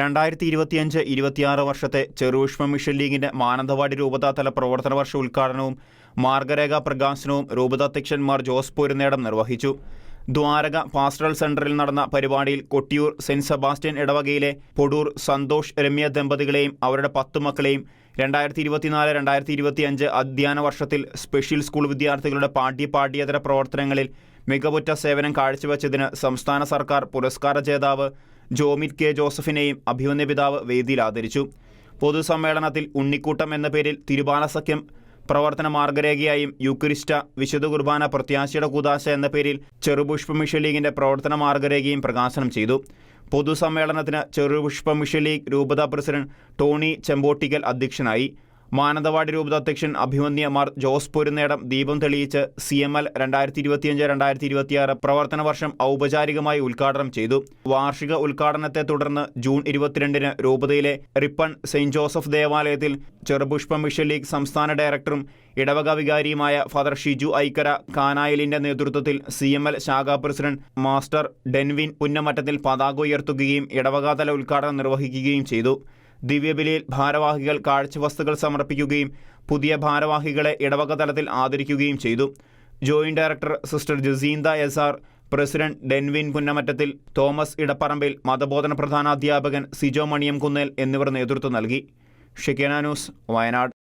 രണ്ടായിരത്തി ഇരുപത്തിയഞ്ച് ഇരുപത്തിയാറ് വർഷത്തെ ചെറുഷ്മ മിഷൻ ലീഗിന്റെ മാനന്തവാടി രൂപതാതല പ്രവർത്തന വർഷ ഉദ്ഘാടനവും മാർഗരേഖ പ്രകാശനവും രൂപതാധ്യക്ഷന്മാർ ജോസ് പോരുന്നേടം നിർവഹിച്ചു. ദ്വാരക പാസ്റ്ററൽ സെന്ററിൽ നടന്ന പരിപാടിയിൽ കൊട്ടിയൂർ സെന്റ് സെബാസ്റ്റ്യൻ ഇടവകയിലെ പൊടൂർ സന്തോഷ് രമ്യ ദമ്പതികളെയും അവരുടെ പത്തു മക്കളെയും രണ്ടായിരത്തി ഇരുപത്തിനാല് രണ്ടായിരത്തി ഇരുപത്തിയഞ്ച് അധ്യയന വർഷത്തിൽ സ്പെഷ്യൽ സ്കൂൾ വിദ്യാർത്ഥികളുടെ പാഠ്യ പാഠ്യേതര പ്രവർത്തനങ്ങളിൽ മികവുറ്റ സേവനം കാഴ്ചവെച്ചതിന് സംസ്ഥാന സർക്കാർ പുരസ്കാര ജേതാവ് ജോമിറ്റ് കെ ജോസഫിനെയും അഭിമന്യ പിതാവ് വേദിയിൽ ആദരിച്ചു. പൊതുസമ്മേളനത്തിൽ ഉണ്ണിക്കൂട്ടം എന്ന പേരിൽ തിരുബാല സഖ്യം പ്രവർത്തന മാർഗരേഖയായും യുക്രിസ്റ്റ വിശുദ്ധ കുർബാന പ്രത്യാശയുടെ കൂതാശ എന്ന പേരിൽ ചെറുപുഷ്പ മിഷൻ ലീഗിന്റെ പ്രവർത്തന മാർഗരേഖയും പ്രകാശനം ചെയ്തു. പൊതുസമ്മേളനത്തിന് ചെറുപുഷ്പ മിഷൻ ലീഗ് രൂപതാ പ്രസിഡന്റ് ടോണി ചെമ്പോട്ടിക്കൽ അധ്യക്ഷനായി. മാനന്തവാടി രൂപതാധ്യക്ഷൻ അഭിമന്യ മാർ ജോസ് പൊരുന്നേടം ദീപം തെളിയിച്ച് സി എം എൽ രണ്ടായിരത്തി ഇരുപത്തിയഞ്ച് രണ്ടായിരത്തി ഇരുപത്തിയാറ് പ്രവർത്തന വർഷം ഔപചാരികമായി ഉദ്ഘാടനം ചെയ്തു. വാർഷിക ഉദ്ഘാടനത്തെ തുടർന്ന് ജൂൺ ഇരുപത്തിരണ്ടിന് രൂപതയിലെ റിപ്പൺ സെയിന്റ് ജോസഫ് ദേവാലയത്തിൽ ചെറുപുഷ്പ മിഷൻ ലീഗ് സംസ്ഥാന ഡയറക്ടറും ഇടവക വികാരിയുമായ ഫാദർ ഷിജു ഐക്കര കാനായലിന്റെ നേതൃത്വത്തിൽ സി എം എൽ ശാഖാ പ്രസിഡന്റ് മാസ്റ്റർ ഡെൻവിൻ പുന്നമറ്റത്തിൽ പതാക ഉയർത്തുകയും ഇടവകാതല ഉദ്ഘാടനം നിർവഹിക്കുകയും ചെയ്തു. ദിവ്യബലിയിൽ ഭാരവാഹികൾ കാഴ്ചവസ്തുക്കൾ സമർപ്പിക്കുകയും പുതിയ ഭാരവാഹികളെ ഇടവക തലത്തിൽ ആദരിക്കുകയും ചെയ്തു. Joint director sister Jacintha S R president Denvin Punnamattathil Thomas Edapparambil മതബോധന പ്രധാനാധ്യാപകൻ സിജോ മണിയം കുന്നേൽ എന്നിവർ നേതൃത്വം നൽകി. ഷിക്കന ന്യൂസ് വയനാട്.